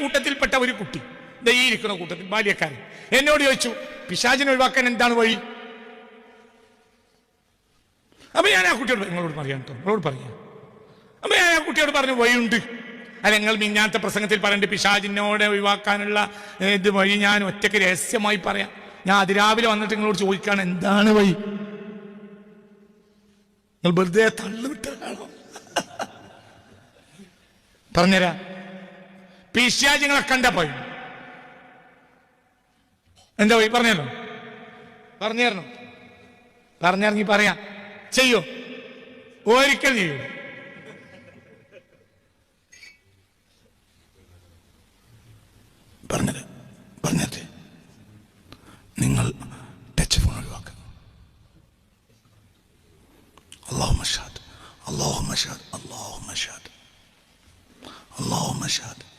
കൂട്ടത്തിൽപ്പെട്ട ഒരു കുട്ടി. ദേ ഇരിക്കുന്ന കൂട്ടത്തിൽ ബാല്യക്കാരൻ. എന്നോട് ചോദിച്ചു പിശാചിനെ ഒഴിവാക്കാൻ എന്താണ് വഴി? അപ്പൊ ഞാൻ ആ കുട്ടിയോട് നിങ്ങളോട് കേട്ടോ നിങ്ങളോട് പറയാം അപ്പൊ ഞാൻ ആ കുട്ടിയോട് പറഞ്ഞു വഴിയുണ്ട്. അല്ല നിങ്ങൾ മിഞ്ഞാത്ത പ്രസംഗത്തിൽ പറയേണ്ട പിശാചിനോട് ഒഴിവാക്കാനുള്ള ഇത് വഴി ഞാൻ ഒറ്റയ്ക്ക് രഹസ്യമായി പറയാം. ഞാൻ അതിരാവിലെ വന്നിട്ട് നിങ്ങളോട് ചോദിക്കാണ് എന്താണ് വഴി? നിങ്ങൾ വെറുതെ തള്ളുവിട്ടാണോ പറഞ്ഞുതരാ. പിശാചിങ്ങളെ കണ്ട പോയി. എന്താ പോയി? പറഞ്ഞല്ലോ. പറഞ്ഞു തരണം പറഞ്ഞിറങ്ങി പറയാം. ചെയ്യോ. ഒരിക്കൽ ചെയ്യൂ. പറഞ്ഞത് പറഞ്ഞത്. നിങ്ങൾ ടച്ച് ഫോൺ ഒഴിവാക്കുക അള്ളാഹു മഷാദ് അള്ളാഹു മഷാദ് അള്ളാഹു മഷാദ് അള്ളാഹു മഷാദ്